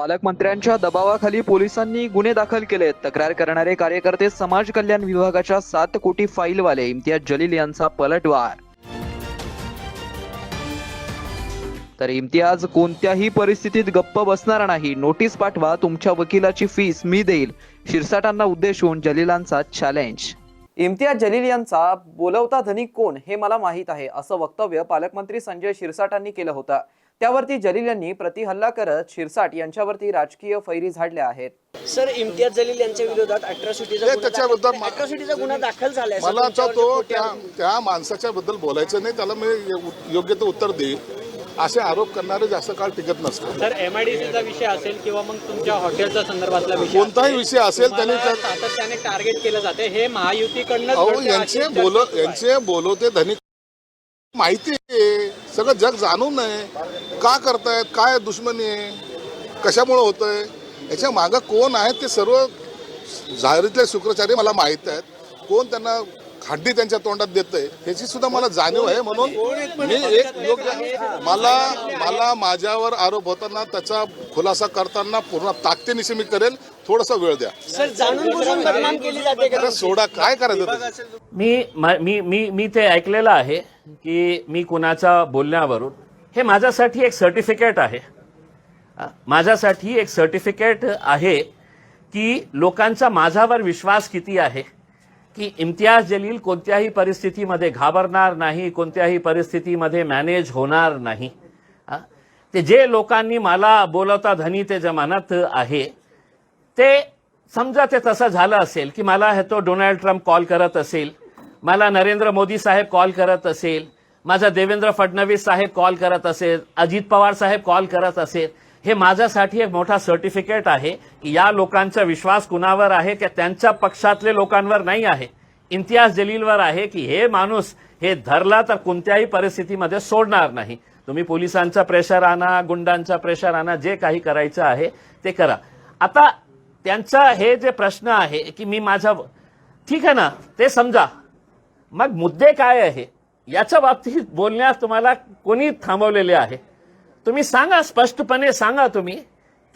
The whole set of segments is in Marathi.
पालकमंत्र्यांच्या दबावाखाली पोलिसांनी गुन्हे दाखल केलेत. तक्रार करणारे कार्यकर्ते समाज कल्याण विभागाच्या सात कोटी फाईलवाले इम्तियाज जलील यांचा पलटवार. तर इम्तियाज कोणत्याही परिस्थितीत गप्प बसणार नाही. नोटीस पाठवा तुमच्या वकिलाची फीस मी देईल. शिरसाटांना उद्देशून जलीलांचा चॅलेंज इम्तियाज जलील यांचा बोलवता धनी कोण हे मला माहीत आहे असं वक्तव्य पालकमंत्री संजय शिरसाटांनी केलं होतं. त्यावरती जलील यांनी प्रतिहल्ला करत शिरसाट यांच्यावरती राजकीय फैरी झाडल्या आहेत. सर इम्तियाज जलील यांच्या विरोधात अट्रॉसिटीचा त्याच्याबद्दल मा- अट्रॉसिटीचा गुन्हा दाखल झालाय सर. मला आता तो तुमच्यावरती त्या माणसाच्या बद्दल बोलायचं नाही त्याला मी यो- योग्य ते उत्तर देईल असे आरोप करणारे जास्त काळ टिकत नसतात. सर एमआयडीसीचा विषय असेल किंवा मग तुमच्या हॉटेलच्या संदर्भातला विषय कोणताही विषय असेल त्यांनी त्या- सातत्याने टार्गेट केलं जाते. हे महायुतीकडनं अहो यांचे बोल यांचे बोलवते धनिक माहिती सगळं जग जाणून आहे का करतायत? काय दुश्मनी आहे? कशामुळे होतंय? याच्या मागं कोण आहेत ते सर्व जाहिरीतले शुक्राचार्य मला माहीत आहेत. कोण त्यांना खड्डी त्यांच्या तोंडात देतंय ह्याची सुद्धा मला जाणीव आहे. म्हणून मी एक योग्य मला मला माझ्यावर आरोप होताना त्याचा खुलासा करताना पूर्ण ताकदीनिशी मी करेल. थोडासा वेळ द्या. सर जाणून बुजून बदनाम केली जाते का अरे सोडा काय करायचं? मी मी मी ते ऐकलेलं आहे. की मी कुणाचा बोलण्यावरून हे माझ्यासाठी एक सर्टिफिकेट आहे. माझ्यासाठी एक सर्टिफिकेट आहे की लोकांचा माझ्यावर विश्वास किती आहे की इम्तियाज जलील कोणत्याही परिस्थितीमध्ये घाबरणार नाही कोणत्याही परिस्थितीमध्ये मॅनेज होणार नाही. ते जे लोकांनी मला बोलवता धनी ते जमानत आहे ते समजा ते तसं झालं असेल की मला हे तो डोनाल्ड ट्रम्प कॉल करत असेल मला नरेंद्र मोदी साहेब कॉल करत असेल माझा देवेंद्र फडणवीस साहेब कॉल करत असेल अजित पवार साहेब कॉल करत असेल हे माझ्यासाठी एक मोठा सर्टिफिकेट आहे की या लोकांचा विश्वास कुणावर आहे की त्यांच्या पक्षातले लोकांवर नाही आहे. इम्तियाज जलीलवर आहे की हे माणूस हे धरला तर कोणत्याही परिस्थितीमध्ये सोडणार नाही. तुम्ही पोलिसांचा प्रेशर आणा गुंडांचा प्रेशर आणा जे काही करायचं आहे ते करा. आता त्यांचा हे जे प्रश्न आहे की मी माझा ठीक आहे ना ते समजा. मग मुद्दे काय आहे? याच्या बाबतीत बोलण्यास तुम्हाला कोणी थांबवलेले आहे? तुम्ही सांगा स्पष्टपणे सांगा तुम्ही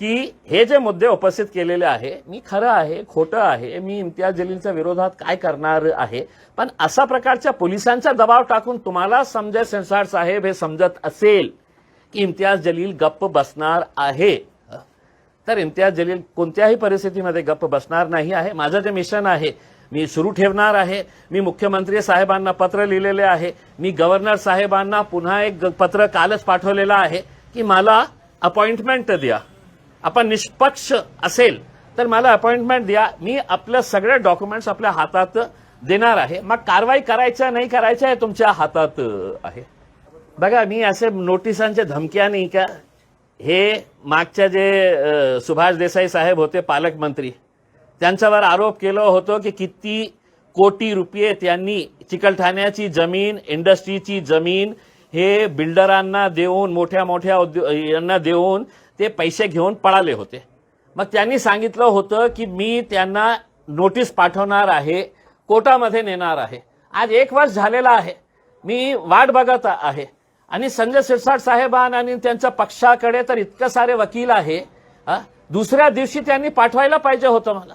की हे जे मुद्दे उपस्थित केलेले आहे मी खरं आहे खोटं आहे मी इम्तियाज जलीलच्या विरोधात काय करणार आहे? पण अशा प्रकारच्या पोलिसांचा दबाव टाकून तुम्हाला समजय सिरसाट साहेब हे समजत असेल की इम्तियाज जलील गप्प बसणार आहे. तर इम्तियाज जलील कोणत्याही परिस्थितीमध्ये गप्प बसणार नाही आहे. माझं जे मिशन आहे मी सुरू ठेवणार आहे. मी मुख्यमंत्री साहेबांना पत्र लिहिलेले आहे. मी गव्हर्नर साहेबांना पुन्हा एक पत्र कालच पाठवलेलं आहे की मला अपॉइंटमेंट द्या. आपण निष्पक्ष असेल तर मला अपॉइंटमेंट द्या. मी आपलं सगळे डॉक्युमेंट्स आपल्या हातात देणार आहे. मग कारवाई करायच्या नाही करायच्या हे तुमच्या हातात आहे. बघा मी असे नोटिसांच्या धमक्या नाही का? हे मागच्या जे सुभाष देसाई साहेब होते पालकमंत्री. त्यांच्यावर आरोप केला होतो की किती कोटी रुपये त्यांनी चिकलठाण्याची जमीन इंडस्ट्रीची जमीन हे बिल्डरांना देऊन मोठ्या मोठ्या उद्यो यांना देऊन ते पैसे घेऊन पळाले होते. मग त्यांनी सांगितलं होतं की मी त्यांना नोटीस पाठवणार आहे कोर्टामध्ये नेणार आहे. आज एक वर्ष झालेला आहे. मी वाट बघत आहे. आणि संजय सिरसाट साहेबान आणि त्यांच्या पक्षाकडे तर इतकं सारे वकील आहे दुसऱ्या दिवशी त्यांनी पाठवायला पाहिजे होतं मला.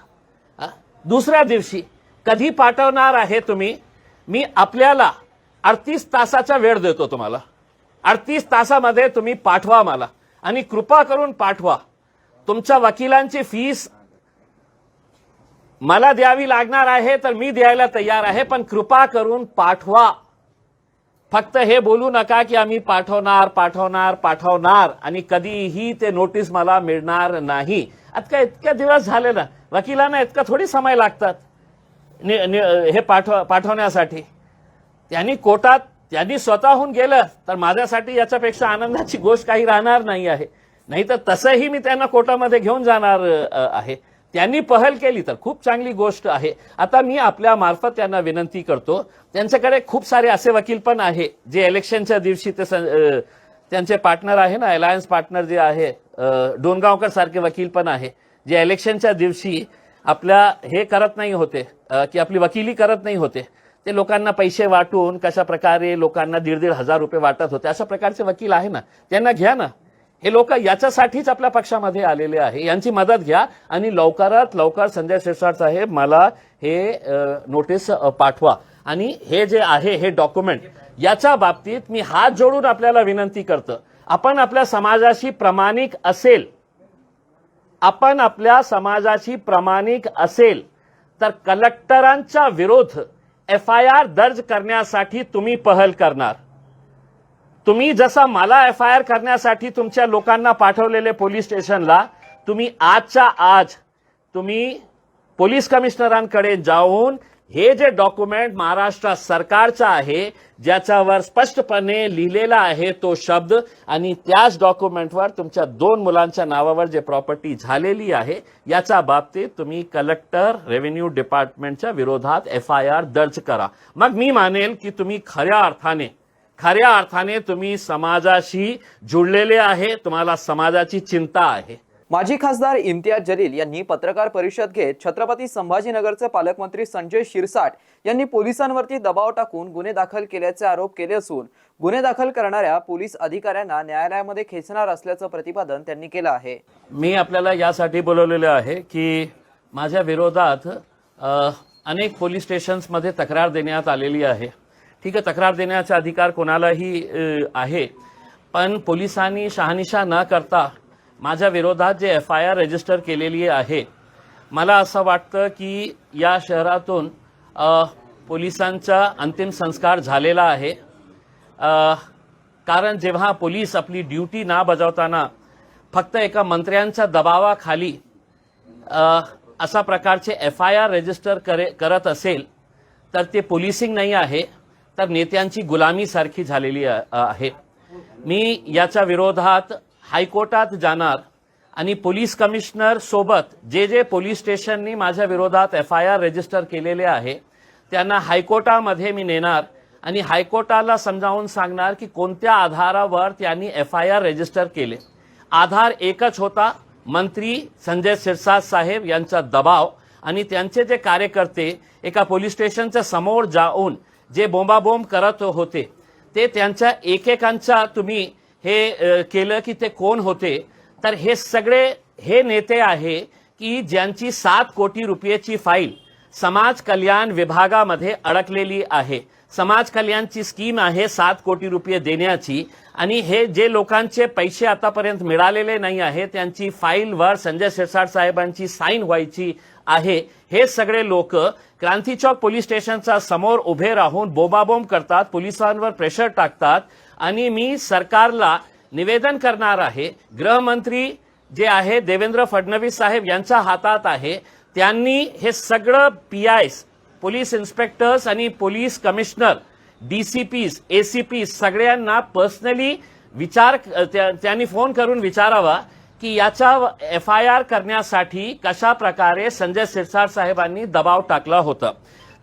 दुसऱ्या दिवशी कधी पाठवणार आहे तुम्ही? मी आपल्याला अडतीस तासाचा वेळ देतो तुम्हाला. अडतीस तासामध्ये तुम्ही पाठवा मला. आणि कृपा करून पाठवा. तुमच्या वकिलांची फीस मला द्यावी लागणार आहे तर मी द्यायला तयार आहे पण कृपा करून पाठवा. फक्त हे बोलू नका की आम्ही पाठवणार पाठवणार पाठवणार आणि कधीही ते नोटीस मला मिळणार नाही. आता इतक्या दिवस झाले ना. वकिलांना इतका थोडी समय लागतात. नि- नि- हे पाठव पाठवण्यासाठी. त्यांनी कोर्टात त्यांनी स्वतःहून गेलं तर माझ्यासाठी याच्यापेक्षा आनंदाची गोष्ट काही राहणार नाही आहे. नाही तर तसंही मी त्यांना कोर्टामध्ये घेऊन जाणार आहे. त्यांनी पहल केली तर खूप चांगली गोष्ट आहे. आता मी आपल्या मार्फत त्यांना विनंती करतो. त्यांच्याकडे खूप सारे असे वकील पण आहे जे इलेक्शनच्या दिवशी ते त्यांचे पार्टनर आहे ना अलायन्स पार्टनर जे आहे डोनगावकर सारखे वकील पण आहे जे इलेक्शनच्या दिवशी आपल्या हे करत नाही होते की आपली वकिली करत नाही होते. ते लोकांना पैसे वाटून कशा प्रकारे लोकांना दीड दीड हजार रुपये वाटत होते अशा प्रकारचे वकील आहे ना. त्यांना घ्या ना. हे लोक याच्यासाठीच आपल्या पक्षामध्ये आलेले आहे. यांची मदत घ्या आणि लवकरात लवकर संजय शिरसाट साहेब मला हे नोटीस पाठवा. आणि हे जे आहे हे डॉक्युमेंट याच्या बाबतीत मी हात जोडून आपल्याला विनंती करतो. आपण आपल्या समाजाशी प्रामाणिक असेल आपण आपल्या समाजाशी प्रामाणिक असेल तर कलेक्टरांच्या विरोध एफ आय आर दर्ज करण्यासाठी तुम्ही पहल करणार. तुम्ही जसा मला एफ आय आर करण्यासाठी तुमच्या लोकांना पाठवलेले पोलीस स्टेशनला तुम्ही आजच्या आज तुम्ही पोलीस कमिशनरांकडे जाऊन हे जे डॉक्युमेंट महाराष्ट्र सरकारचं आहे ज्याच्यावर स्पष्टपणे लिहिलेला आहे तो शब्द आणि त्याच डॉक्युमेंटवर तुमच्या दोन मुलांच्या नावावर जे प्रॉपर्टी झालेली आहे याच्या बाबतीत तुम्ही कलेक्टर रेव्हेन्यू डिपार्टमेंटच्या विरोधात एफ आय आर दर्ज करा. मग मी मानेल की तुम्ही खऱ्या अर्थाने खऱ्या अर्थाने तुम्ही समाजाशी जुळलेले आहे तुम्हाला समाजाची चिंता आहे. माजी खासदार इम्तियाज जलील यांनी पत्रकार परिषद घेत छत्रपती संभाजीनगरचे पालकमंत्री संजय शिरसाट यांनी पोलिसांवरती दबाव टाकून गुन्हे दाखल केल्याचे आरोप केले असून गुन्हे दाखल करणाऱ्या पोलीस अधिकाऱ्यांना न्यायालयामध्ये खेचणार असल्याचं प्रतिपादन त्यांनी केलं आहे. मी आपल्याला यासाठी बोलवलेलं आहे की माझ्या विरोधात अनेक पोलीस स्टेशन्समध्ये तक्रार देण्यात आलेली आहे. ठीक आहे तक्रार देण्याचा अधिकार कोणालाही आहे. पण पोलिसांनी शहानिशा न करता माझ्या विरोधात जे एफ आय आर रजिस्टर केलेली आहे मला असं वाटतं की या शहरातून पोलिसांचा अंतिम संस्कार झालेला आहे. कारण जेव्हा पोलीस आपली ड्युटी ना बजावताना फक्त एका मंत्र्यांच्या दबावाखाली अशा प्रकारचे एफ आय आर रजिस्टर करे करत असेल तर ते पोलिसिंग नाही आहे. तर नेत्यांची गुलामीसारखी झालेली आहे. मी याच्या विरोधात हायकोर्टात जाणार आणि पोलीस कमिशनर सोबत जे जे पोलीस स्टेशननी माझ्या विरोधात एफ आय आर रजिस्टर केलेले आहे त्यांना हायकोर्टामध्ये मी नेणार आणि हायकोर्टाला समजावून सांगणार की कोणत्या आधारावर त्यांनी एफ आय आर रजिस्टर केले. आधार एकच होता मंत्री संजय सिरसाट साहेब यांचा दबाव आणि त्यांचे जे कार्यकर्ते एका पोलीस स्टेशनच्या समोर जाऊन जे बोंबाबोंब करत होते ते त्यांच्या एकेकांचा तुम्ही हे केलं की ते कोण होते? तर हे सगळे हे नेते आहे की ज्यांची सात कोटी रुपयाची फाईल समाज कल्याण विभागामध्ये अडकलेली आहे. समाज कल्याणची स्कीम आहे सात कोटी रुपये देण्याची. आणि हे जे लोकांचे पैसे आतापर्यंत मिळालेले नाही आहे त्यांची फाईलवर संजय शिरसाट साहेबांची साईन व्हायची आहे. हे सगळे लोक क्रांती चौक पोलीस स्टेशनच्या समोर उभे राहून बोबाबोंब करतात पोलिसांवर प्रेशर टाकतात. आणि मी सरकारला निवेदन करणार आहे गृहमंत्री जे आहे देवेंद्र फडणवीस साहेब यांच्या हातात आहे त्यांनी हे सगळं पी आयस पोलीस इन्स्पेक्टर्स आणि पोलीस कमिशनर डीसीपीज एसीपी सगळ्यांना पर्सनली विचार त्या- त्यांनी फोन करून विचारावा की याचा एफ आय आर करण्यासाठी कशा प्रकारे संजय सिरसाट साहेबांनी दबाव टाकला होता.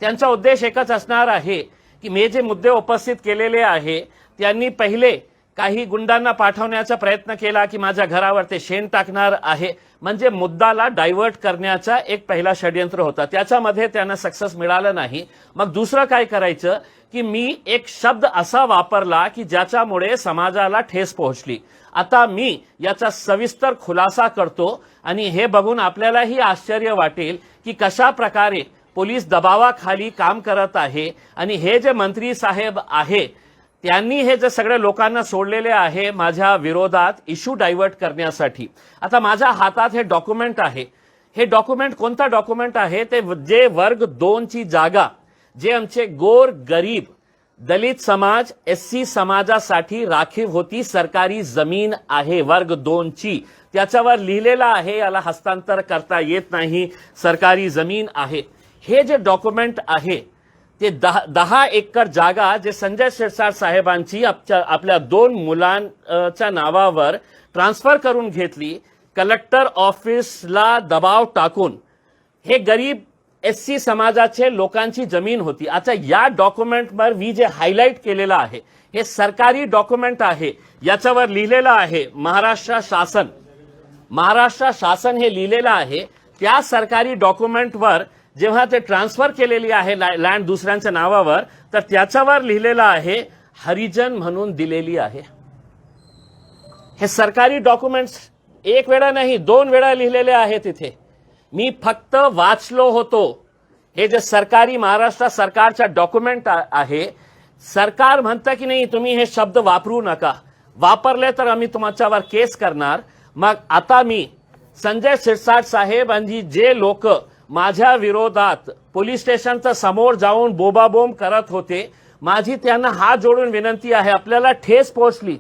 त्यांचा उद्देश एकच असणार आहे की मी जे मुद्दे उपस्थित केलेले आहे त्यांनी पहिले काही गुंडांना पाठवण्याचा प्रयत्न केला की माझ्या घरावर ते शेण टाकणार आहे. म्हणजे मुद्दाला डायव्हर्ट करण्याचा एक पहिला षडयंत्र होता. त्याच्यामध्ये त्यांना सक्सेस मिळालं नाही. मग दुसरं काय करायचं की मी एक शब्द असा वापरला की ज्याच्यामुळे समाजाला ठेस पोहोचली. आता मी याचा सविस्तर खुलासा करतो आणि हे बघून आपल्यालाही आश्चर्य वाटेल की कशा प्रकारे पोलीस दबावाखाली काम करत आहे. आणि हे जे मंत्री साहेब आहे त्यांनी हे जे सगळ्या लोकांना सोडलेले आहे माझ्या विरोधात इश्यू डायव्हर्ट करण्यासाठी. आता माझ्या हातात हे डॉक्युमेंट आहे. हे डॉक्युमेंट कोणता डॉक्युमेंट आहे? ते जे वर्ग दोनची जागा जे आमचे गोर गरीब दलित समाज एस सी समाजासाठी राखीव होती सरकारी जमीन आहे वर्ग दोनची त्याच्यावर लिहिलेलं आहे याला हस्तांतर करता येत नाही सरकारी जमीन आहे. हे जे डॉक्युमेंट आहे ते दहा दहा एकर जागा जे संजय शिरसाट साहेबांची आपल्या दोन मुलांच्या नावावर ट्रान्सफर करून घेतली. कलेक्टर ऑफिसला दबाव टाकून. हे गरीब एस सी समाजाचे लोकांची जमीन होती. आता या डॉक्युमेंटवर मी जे हायलाईट केलेलं आहे हे सरकारी डॉक्युमेंट आहे. याच्यावर लिहिलेलं आहे महाराष्ट्र शासन. महाराष्ट्र शासन हे लिहिलेलं आहे त्या सरकारी डॉक्युमेंटवर जेव्हा ते ट्रान्सफर केलेली आहे लँड दुसऱ्यांच्या नावावर तर त्याच्यावर लिहिलेलं आहे हरिजन म्हणून दिलेली आहे. हे सरकारी डॉक्युमेंट्स एक वेळा नाही दोन वेळा लिहिलेले आहे तिथे मी फक्त वाचलो होतो. हे जे सरकारी महाराष्ट्र सरकारच्या डॉक्युमेंट आहे सरकार म्हणतं की नाही तुम्ही हे शब्द वापरू नका. वापरले तर आम्ही तुमच्यावर केस करणार. मग आता मी संजय शिरसाट साहेब आणि जे लोक माझ्या विरोधात पोलीस स्टेशनचा समोर जाऊन बोबाबोंब करत होते. माझी त्यांना हात जोडून विनंती आहे आपल्याला ठेस पोहोचली.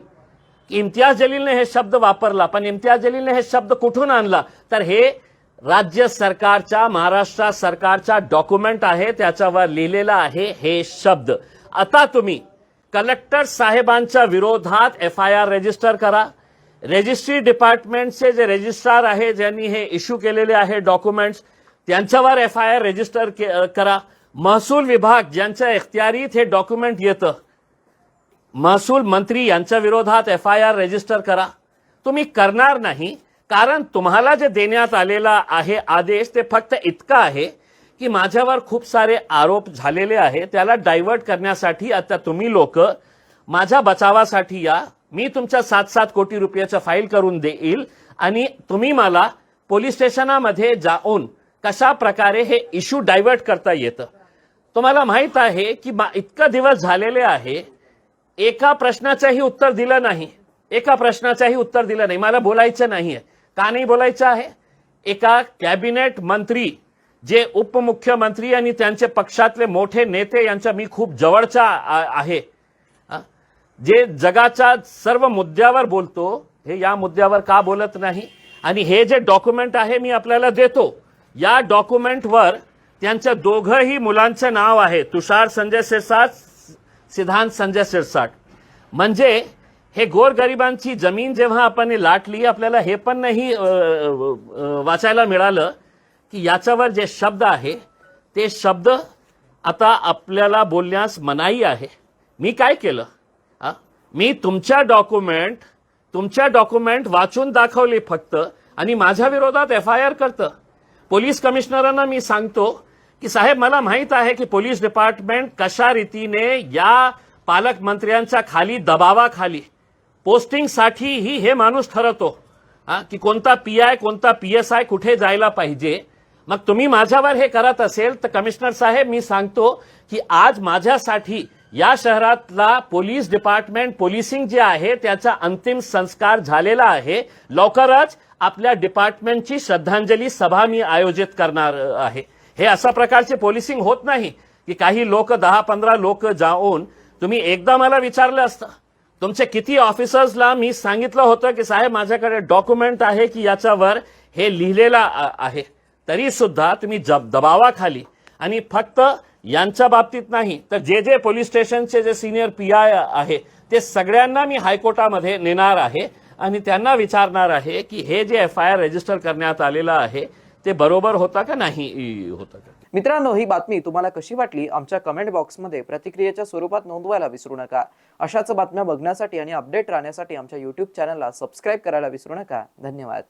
इम्तियाज जलीलने हे शब्द वापरला पण इम्तियाज जलीलने हे शब्द कुठून आणला? तर हे राज्य सरकारच्या महाराष्ट्र सरकारचा डॉक्युमेंट आहे त्याच्यावर लिहिलेलं आहे हे शब्द. आता तुम्ही कलेक्टर साहेबांच्या विरोधात एफ आय आर रजिस्टर करा रजिस्ट्री डिपार्टमेंटचे जे रजिस्ट्रार आहे ज्यांनी हे इश्यू केलेले आहे डॉक्युमेंट्स त्यांच्यावर एफ आय आर रजिस्टर करा. महसूल विभाग ज्यांच्या इख्तियारीत हे डॉक्युमेंट येतं महसूल मंत्री यांच्या विरोधात एफ आय आर रजिस्टर करा. तुम्ही करणार नाही कारण तुम्हाला जे देण्यात आलेला आहे आदेश ते फक्त इतका आहे की माझ्यावर खूप सारे आरोप झालेले आहे. त्याला डायव्हर्ट करण्यासाठी आता तुम्ही लोक माझ्या बचावासाठी या. मी तुमच्या सात सात कोटी रुपयाचं फाईल करून देईल आणि तुम्ही मला पोलीस स्टेशनामध्ये जाऊन कशा प्रकारे हे इश्यू डायव्हर्ट करता येतं? तुम्हाला माहीत आहे की मा- इतका दिवस झालेले आहे एका प्रश्नाचंही उत्तर दिलं नाही. एका प्रश्नाचंही उत्तर दिलं नाही. मला बोलायचं नाही आहे का नाही बोलायचं आहे? एका कॅबिनेट मंत्री जे उपमुख्यमंत्री आणि त्यांचे पक्षातले मोठे नेते यांच्या मी खूप जवळचा आहे जे जगाच्या सर्व मुद्द्यावर बोलतो हे या मुद्द्यावर का बोलत नाही? आणि हे जे डॉक्युमेंट आहे मी आपल्याला देतो या डॉक्युमेंटवर त्यांच्या दोघंही मुलांचं नाव आहे. तुषार संजय शिरसाट सिद्धांत संजय शिरसाट म्हणजे हे गोरगरिबांची जमीन जेव्हा आपण लाटली आपल्याला हे पण नाही वाचायला मिळालं की याच्यावर जे शब्द आहे ते शब्द आता आपल्याला बोलण्यास मनाई आहे. मी काय केलं? आ? मी तुमच्या डॉक्युमेंट तुमच्या डॉक्युमेंट वाचून दाखवली फक्त आणि माझ्या विरोधात एफ आय आर करतं. पोलीस कमिशनरांना मी सांगतो की साहेब मला माहीत आहे की पोलीस डिपार्टमेंट कशा रीतीने या पालकमंत्र्यांच्या खाली दबावाखाली पोस्टिंगसाठीही हे माणूस ठरवतो की कोणता पी आय कोणता पी एस आय कुठे जायला पाहिजे. मग तुम्ही माझ्यावर हे करत असेल तर कमिशनर साहेब मी सांगतो की आज माझ्यासाठी या शहरातला पोलीस डिपार्टमेंट पोलिसिंग जे आहे त्याचा अंतिम संस्कार झालेला आहे. लवकरच आपल्या डिपार्टमेंटची श्रद्धांजली सभा मी आयोजित करणार आहे. हे अशा प्रकारचे पोलिसिंग होत नाही की काही लोक दहा पंधरा लोक जाऊन तुम्ही एकदा मला विचारलं असतं. तुमचे किती ऑफिसर्सला मी सांगितलं होतं की साहेब माझ्याकडे डॉक्युमेंट आहे की याच्यावर हे लिहिलेलं आहे. तरी सुद्धा तुम्ही जब दबावाखाली आणि फक्त यांच्या बाबतीत नाही तर जे जे पोलीस स्टेशनचे जे सिनियर पी आय आहे ते सगळ्यांना मी हायकोर्टामध्ये नेणार आहे. आणि त्यांना विचारणार आहे की हे जे एफ आय आर रजिस्टर करण्यात आलेलं आहे ते बरोबर होता का नाही? होतं का? मित्रांनो ही बातमी तुम्हाला कशी वाटली? आमच्या कमेंट बॉक्समध्ये प्रतिक्रियेच्या स्वरूपात नोंदवायला विसरू नका. अशाच बातम्या बघण्यासाठी आणि अपडेट राहण्यासाठी आमच्या युट्यूब चॅनलला सबस्क्राईब करायला विसरू नका. धन्यवाद.